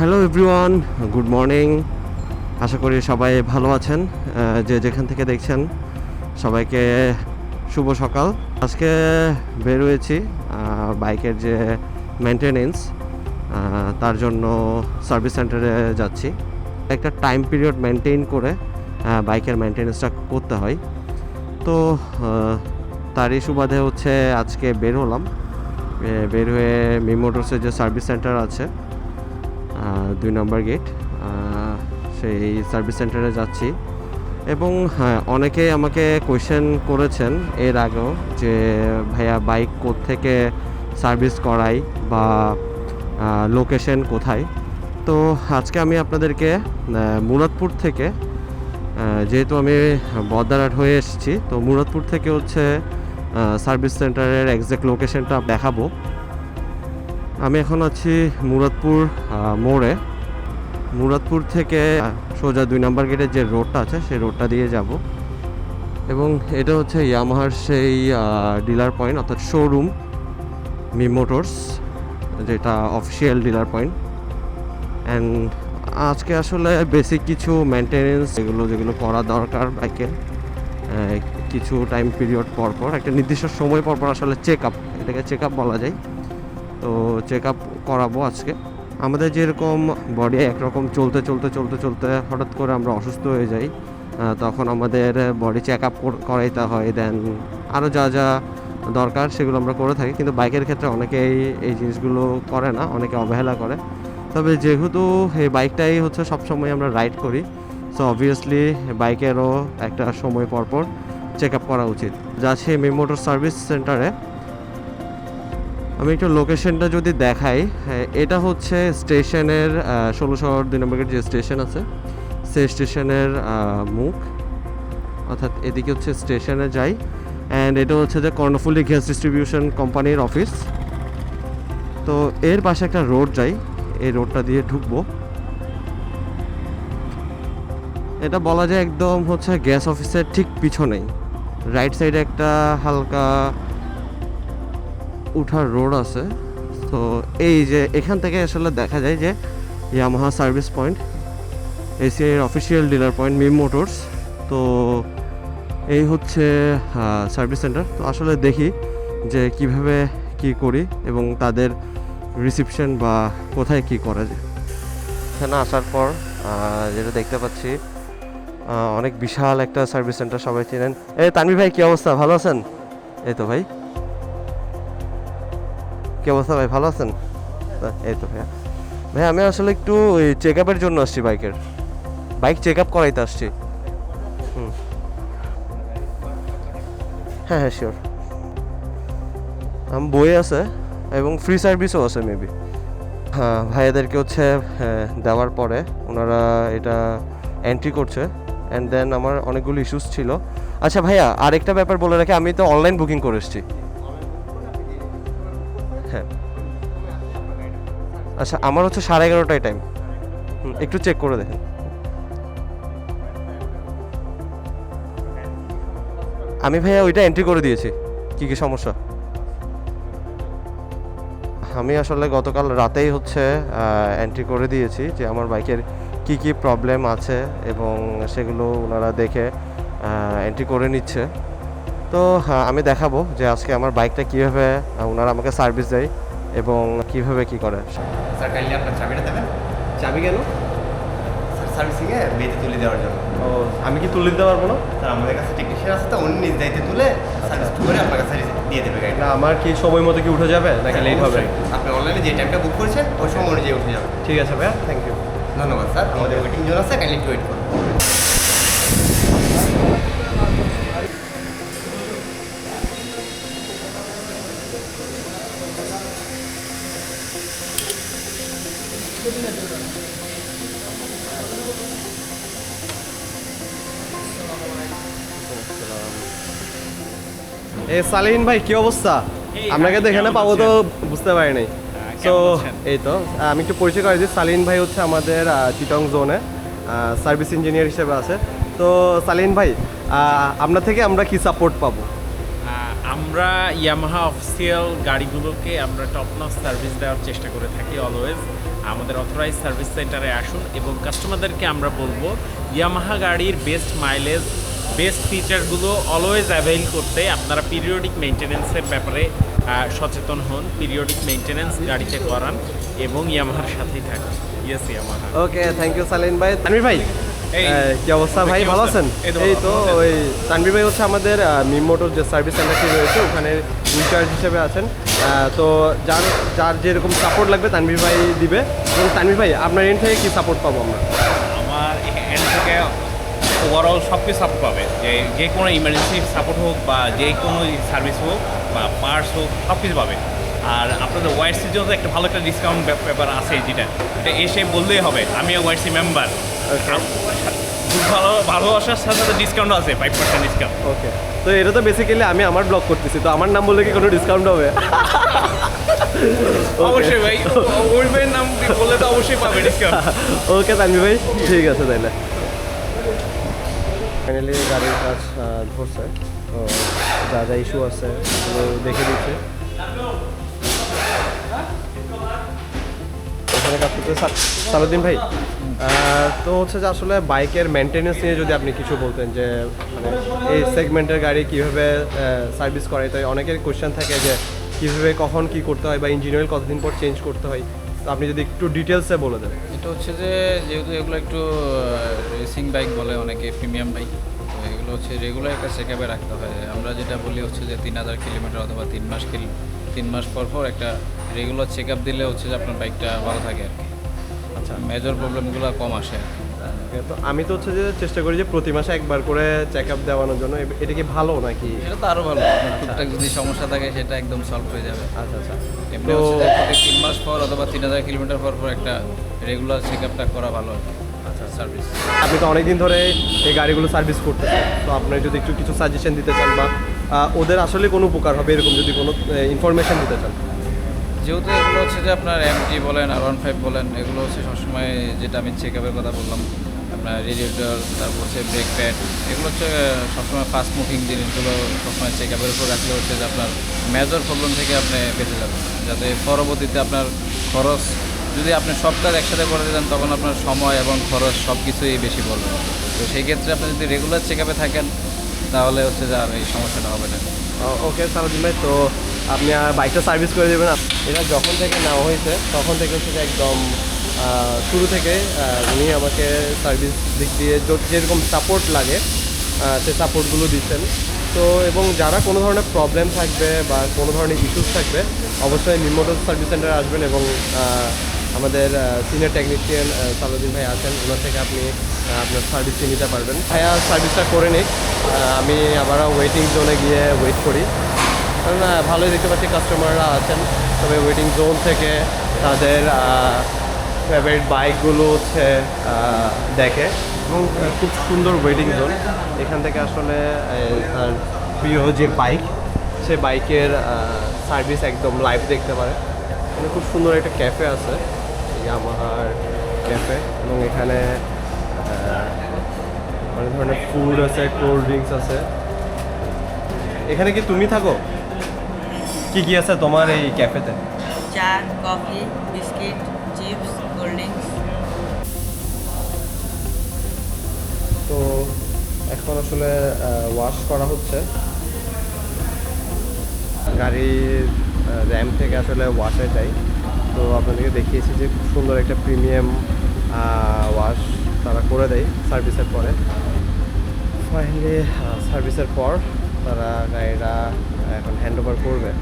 Hello everyone good morning আশা করি সবাই ভালো আছেন। যে যেখান থেকে দেখছেন, সবাইকে শুভ সকাল। আজকে বের হয়েছি বাইকের যে মেনটেনেন্স তার জন্য সার্ভিস সেন্টারে যাচ্ছি। একটা টাইম পিরিয়ড মেনটেন করে বাইকের মেনটেনেন্সটা করতে হয়। তো তারই সুবাদে হচ্ছে আজকে বের হলাম। বের হয়ে মি মোটরসের যে সার্ভিস সেন্টার আছে দুই নম্বর গেট সেই সার্ভিস সেন্টারে যাচ্ছি। এবং হ্যাঁ অনেকেই আমাকে কোয়েশ্চেন করেছেন এর আগেও যে, ভাইয়া বাইক থেকে সার্ভিস করাই বা লোকেশন কোথায়? তো আজকে আমি আপনাদেরকে মুরাদপুর থেকে যেহেতু আমি বদারহাট হয়ে এসেছি, তো মুরাদপুর থেকে হচ্ছে সার্ভিস সেন্টারের এক্সাক্ট লোকেশনটা দেখাবো। আমি এখন আছি মুরাদপুর মোড়ে। মুরাদপুর থেকে সোজা দুই নম্বর গেটের যে রোডটা আছে, সেই রোডটা দিয়ে যাব। এবং এটা হচ্ছে ইয়ামাহার সেই ডিলার পয়েন্ট, অর্থাৎ শোরুম মি মোটরস যেটা অফিসিয়াল ডিলার পয়েন্ট। অ্যান্ড আজকে আসলে বেসিক কিছু মেনটেনেন্স এগুলো যেগুলো করা দরকার বাইকে কিছু টাইম পিরিয়ড পর পর একটা নির্দিষ্ট সময় পর পর আসলে চেক আপ এটাকে চেক আপ বলা যায়। তো চেক আপ করাবো আজকে। আমাদের যেরকম বডি একরকম চলতে চলতে চলতে চলতে হঠাৎ করে আমরা অসুস্থ হয়ে যাই তখন আমাদের বডি চেক আপ করাইতে হয় দেন আরও যা যা দরকার সেগুলো আমরা করে থাকি। কিন্তু বাইকের ক্ষেত্রে অনেকেই এই জিনিসগুলো করে না, অনেকে অবহেলা করে। তবে যেহেতু এই বাইকটাই হচ্ছে সবসময় আমরা রাইড করি সো অবভিয়াসলি বাইকেরও একটা সময় পর পর চেক আপ করা উচিত। যাচ্ছে মি মোটর সার্ভিস সেন্টারে আমি একটু লোকেশনটা যদি দেখাই হ্যাঁ, এটা হচ্ছে স্টেশনের ষোলোশো দুই নম্বর যে স্টেশন আছে সে স্টেশনের মুখ অর্থাৎ এদিকে হচ্ছে স্টেশনে যাই অ্যান্ড এটা হচ্ছে যে কর্ণফুলি গ্যাস ডিস্ট্রিবিউশন কোম্পানির অফিস। তো এর পাশে একটা রোড যাই এই রোডটা দিয়ে ঢুকবো। এটা বলা যায় একদম হচ্ছে গ্যাস অফিসের ঠিক পিছনেই রাইট সাইডে একটা হালকা উঠার রোড আছে। তো এই যে এখান থেকে আসলে দেখা যায় যে Yamaha service point এসিআইয়ের official dealer point Mim Motors তো এই হচ্ছে সার্ভিস সেন্টার তো আসলে দেখি যে কীভাবে কি করি এবং তাদের রিসিপশন বা কোথায় কি করা যায়। এখানে আসার পর যেটা দেখতে পাচ্ছি অনেক বিশাল একটা সার্ভিস সেন্টার সবাই চেনেন। এই তানভি ভাই, কি অবস্থা? ভালো আছেন? এই তো ভাই। কি অবস্থা ভাই? ভালো আছেন? এই তো ভাইয়া। ভাই আমি আসলে একটু চেক আপের জন্য আসছি বাইকের। বাইক চেক আপ করাইতে আসছি। হুম। হ্যাঁ হ্যাঁ শিওর বই আছে এবং ফ্রি সার্ভিসও আছে মেবি হ্যাঁ ভাইয়াদেরকে হচ্ছে হ্যাঁ, দেওয়ার পরে ওনারা এটা এন্ট্রি করছে। অ্যান্ড দেন আমার অনেকগুলো ইস্যুস ছিল। আচ্ছা ভাইয়া আরেকটা ব্যাপার বলে রাখি আমি তো অনলাইন বুকিং করে এসেছি। আচ্ছা আমার হচ্ছে সাড়ে এগারোটায় টাইম একটু চেক করে দেখেন। আমি ভাইয়া ওইটা এন্ট্রি করে দিয়েছি। কি কি সমস্যা? আমি আসলে গতকাল রাতেই হচ্ছে এন্ট্রি করে দিয়েছি যে আমার বাইকের কি কি প্রবলেম আছে এবং সেগুলো ওনারা দেখে এন্ট্রি করে নিচ্ছে। তো হ্যাঁ, আমি দেখাবো যে আজকে আমার বাইকটা কীভাবে ওনারা আমাকে সার্ভিস দেয়। এবং কীভাবে কি করে? স্যার কাইন্ডলি আপনার চাবিটা দেবেন? চাবি কেন? স্যার সার্ভিসিংয়ে বেতে তুলে দেওয়ার জন্য। ও আমি কি তুলে দিতে পারব না? স্যার আমাদের কাছে টেকনিশিয়ান আছে তো উনি নিজ দায়িত্বে তুলে সার্ভিস করে আপনাকে সার্ভিস দিয়ে দেবে। গাড়িটা না আমার কি সময় মতো কি উঠে যাবে? নাকি লেট হবে? আপনি অনলাইনে যে টাইমটা বুক করেছেন ওই সময় অনুযায়ী উঠে যাবে। ঠিক আছে ভাইয়া। থ্যাংক ইউ ধন্যবাদ স্যার। আমাদের ওয়েটিং জোন আছে কাইন্ডলি ওয়েট করুন। এ সালিন ভাই কি অবস্থা? আপনাকে তো এখানে পাবো তো বুঝতে পারি নাই তো এই তো আমি একটু পরিচয় করে দিই। সালিন ভাই হচ্ছে আমাদের চিটং জোনে সার্ভিস ইঞ্জিনিয়ার হিসেবে আছে। তো সালিন ভাই আপনার থেকে আমরা কি সাপোর্ট পাবো? আমরা ইয়ামাহা অফিসিয়াল গাড়িগুলোকে আমরা টপ নচ সার্ভিস দেওয়ার চেষ্টা করে থাকি অলওয়েজ আমাদের অথরাইজ সার্ভিস সেন্টারে আসুন এবং কাস্টমারদেরকে আমরা বলব ইয়ামাহা গাড়ির বেস্ট মাইলেজ বেস্ট ফিচারগুলো অলওয়েজ অ্যাভেইল করতে আপনারা পিরিয়ডিক মেনটেনেন্সের ব্যাপারে সচেতন হন পিরিয়ডিক মেনটেনেন্স গাড়িতে করান এবং ইয়ামাহার সাথেই থাকুন। Yes Yamaha okay thank you Salin ভাই। তানভীর ভাই কি অবস্থা ভাই? ভালো আছেন? এই তো? ওই তানভীর ভাই হচ্ছে আমাদের মিম মোটর যে সার্ভিস সেন্টারটি রয়েছে ওখানে ইনচার্জ হিসেবে আছেন। তো যার যার যেরকম সাপোর্ট লাগবে তানভীর ভাই দিবে। এবং তানভীর ভাই আপনার এন্ড থেকে কি সাপোর্ট পাবো আমরা? ওভারঅল সব কিছু সাপোর্ট পাবে। যে যে কোনো ইমার্জেন্সি সাপোর্ট হোক বা যে কোনো সার্ভিস হোক বা পার্টস হোক সব কিছু পাবে। আর আপনাদের ওয়াইসির জন্য একটা ভালো একটা ডিসকাউন্ট ব্যাপার আছে যেটা। এটা এসে বললেই হবে আমি ওয়াইসি মেম্বার ভালো ভালোবাসার সাথে সাথে ডিসকাউন্ট আছে ফাইভ পার্সেন্ট ডিসকাউন্ট ওকে তো এটা তো বেসিক্যালি আমি আমার ব্লগ করতেছি তো আমার নাম বললে কি কোনো ডিসকাউন্ট হবে? অবশ্যই ভাই নাম বললে তো অবশ্যই পাবে ডিসকাউন্ট ওকে ভাই ঠিক আছে তাইলে। ফাইনালি গাড়ির কাজ ধরছে তো যা যা ইস্যু আছে, সেগুলো দেখে দিচ্ছে। এখানে সালুদ্দিন ভাই তো হচ্ছে যে আসলে বাইকের মেনটেনেন্স নিয়ে যদি আপনি কিছু বলতেন যে মানে এই সেগমেন্টের গাড়ি কীভাবে সার্ভিস করে। তো অনেকের কোয়েশ্চেন থাকে যে, কীভাবে, কখন, কি করতে হয় বা ইঞ্জিন অয়েল কতদিন পর চেঞ্জ করতে হয়। তো আপনি যদি একটু ডিটেলসে বলে দেন। এটা হচ্ছে যে যেহেতু এগুলো একটু রেসিং বাইক বলে অনেকে প্রিমিয়াম বাইক তো এগুলো হচ্ছে রেগুলার একটা চেক আপে রাখতে হয়। আমরা যেটা বলি হচ্ছে যে তিন হাজার কিলোমিটার অথবা তিন মাস কিল তিন মাস পর পর একটা রেগুলার চেক আপ দিলে হচ্ছে যে আপনার বাইকটা ভালো থাকে আর কি। আচ্ছা। মেজর প্রবলেমগুলো কম আসে আর কি। তো আমি তো হচ্ছে যে চেষ্টা করি যে প্রতি মাসে একবার করে চেক আপ দেওয়ানোর জন্য। এটা কি ভালো নাকি? এটা তো আরও ভালো। টুকটাক যদি সমস্যা থাকে সেটা একদম সলভ হয়ে যাবে। আচ্ছা আচ্ছা। এমনি হচ্ছে তিন মাস পর অথবা তিন হাজার কিলোমিটার পর পর একটা রেগুলার চেক আপটা করা ভালো। আচ্ছা সার্ভিস আপনি তো অনেকদিন ধরে এই গাড়িগুলো সার্ভিস করতেছেন তো আপনি যদি একটু কিছু সাজেশন দিতে চান বা ওদের আসলে কোনো উপকার হবে এরকম যদি কোনো ইনফরমেশন দিতে চান? যেহেতু এগুলো হচ্ছে যে আপনার এমটি বলেন আর ওয়ান ফাইভ বলেন এগুলো হচ্ছে সবসময় যেটা আমি চেক আপের কথা বললাম আপনার রেডিয়েটর তারপর হচ্ছে ব্রেক প্যাড এগুলো হচ্ছে সবসময় ফাস্ট মুভিং জিনিসগুলো সবসময় চেক আপের উপর রাখলে হচ্ছে যে আপনার মেজর প্রবলেম থেকে আপনি বেঁচে যাবেন যাতে পরবর্তীতে আপনার খরচ যদি আপনি সব কাজ একসাথে করে দেন, তখন আপনার সময় এবং খরচ সব কিছুই বেশি পড়বে। তো সেই ক্ষেত্রে আপনি যদি রেগুলার চেক আপে থাকেন, তাহলে হচ্ছে যে আর এই সমস্যাটা হবে না। ওকে সারাদিন ভাই তো আপনি বাইকটা সার্ভিস করে দেবেন এটা যখন থেকে নেওয়া হয়েছে, তখন থেকে হচ্ছে একদম শুরু থেকে উনি আমাকে সার্ভিস দিক দিয়ে যেরকম সাপোর্ট লাগে সে সাপোর্টগুলো দিচ্ছেন। তো এবং যারা কোনো ধরনের প্রবলেম থাকবে বা কোনো ধরনের ইস্যুস থাকবে, অবশ্যই নিম্নতর সার্ভিস সেন্টারে আসবেন এবং আমাদের সিনিয়র টেকনিশিয়ান সালুদ্দিন ভাই আছেন। ওনার থেকে আপনি আপনার সার্ভিসটি নিতে পারবেন। ভাইয়া সার্ভিসটা করে নিক। আমি আবার ওয়েটিং জোনে গিয়ে ওয়েট করি। কারণ ভালোই দেখতে পাচ্ছি কাস্টমাররা আছেন। তবে ওয়েটিং জোন থেকে তাদের ফেভারিট বাইকগুলো হচ্ছে দেখে। এবং খুব সুন্দর ওয়েটিং জোন এখান থেকে আসলে তার প্রিয় যে বাইক সে বাইকের সার্ভিস একদম লাইভ দেখতে পারে। খুব সুন্দর একটা ক্যাফে আছে। আমার ক্যাফে এবং এখানে অনেক ধরনের ফুড আছে কোল্ড ড্রিঙ্কস আছে। এখানে কি তুমি থাকো? কি কি আছে তোমার এই ক্যাফেতে চা coffee biscuit chips cold drinks তো এখন আসলে ওয়াশ করা হচ্ছে। গাড়ির র্যাম থেকে আসলে ওয়াশে যাই। তো আপনাদেরকে দেখিয়েছি যে খুব সুন্দর একটা প্রিমিয়াম ওয়াশ তারা করে দেয় সার্ভিসের পরে। ফাইনালি সার্ভিসের পর তারা গাড়িটা এখন হ্যান্ড ওভার করবে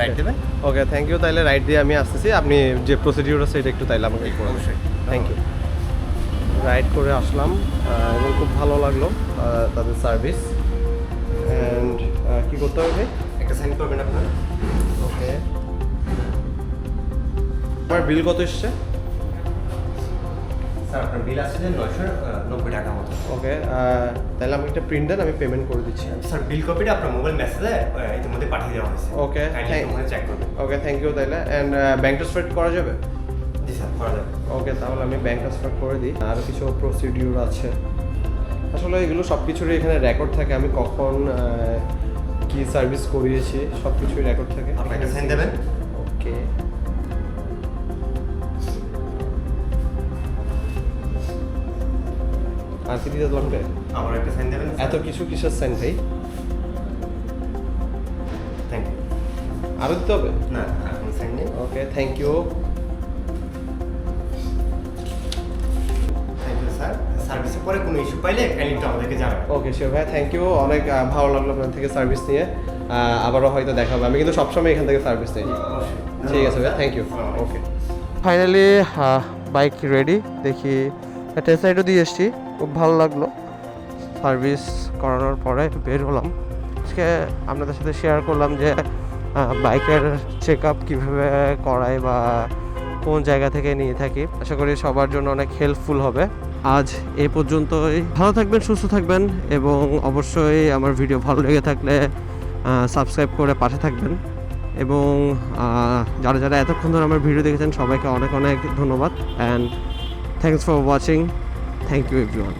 রাইড ওকে থ্যাংক ইউ তাহলে রাইট দিয়ে আমি আসতেছি। আপনি যে প্রসিডিউর আছে এটা একটু তাইলে আমাকে করে অবশ্যই। থ্যাংক ইউ রাইড করে আসলাম এবং খুব ভালো লাগল তাদের সার্ভিস অ্যান্ড কী করতে হবে? একটা সাইন করবেন আপনার। ওকে আমার বিল কত এসছে? স্যার আপনার বিল আসছে যে নয়শো নব্বই টাকা মতো। ওকে তাহলে আমাকে একটা প্রিন্ট দেন আমি পেমেন্ট করে দিচ্ছি। স্যার বিল কপিটা আপনার মোবাইল মেসেজে ইতিমধ্যে পাঠিয়ে দেওয়া হয়েছে। চেক করবেন। ওকে থ্যাংক ইউ তাইলে অ্যান্ড ব্যাংক ট্রান্সফার করা যাবে? স্যার করা যাবে ওকে তাহলে আমি ব্যাংক ট্রান্সফার করে দিই। আরও কিছু প্রসিডিউর আছে। আসলে এগুলো সব কিছুরই এখানে রেকর্ড থাকে। আমি কখন কি সার্ভিস করিয়েছি সব কিছুই রেকর্ড থাকে। আপনাকে সাইন দেবেন? ওকে। আর কি দিতে লাগবে? আমার একটা সাইন দেবেন এত কিছু কিসের সাইন ভাই? থ্যাংক ইউ আরও দিতে হবে? না এখন সাইন নেই। ওকে থ্যাংক ইউ পরে কোনো ইস্যু পাইলে কাইন্ডলি একটু আমাদেরকে জানাবেন। ওকে শিওর ভাই থ্যাংক ইউ অনেক ভালো লাগল আপনার থেকে সার্ভিস নিয়ে। আবারও হয়তো দেখা হবে। আমি কিন্তু সবসময় এখান থেকে সার্ভিস নিই। ঠিক আছে ভাই thank you okay finally bike ready দেখি টেস্ট রাইডও দিয়ে এসেছি। খুব ভালো লাগল। সার্ভিস করানোর পরে একটু বের হলাম। আজকে আপনাদের সাথে শেয়ার করলাম যে বাইকের চেক আপ কীভাবে করায় বা কোন জায়গা থেকে নিয়ে থাকি। আশা করি সবার জন্য অনেক হেল্পফুল হবে। আজ এ পর্যন্তই। ভালো থাকবেন, সুস্থ থাকবেন এবং অবশ্যই আমার ভিডিও ভালো লেগে থাকলে সাবস্ক্রাইব করে পাশে থাকবেন। এবং যারা যারা এতক্ষণ ধরে আমার ভিডিও দেখেছেন, সবাইকে অনেক অনেক ধন্যবাদ। And thanks for watching thank you everyone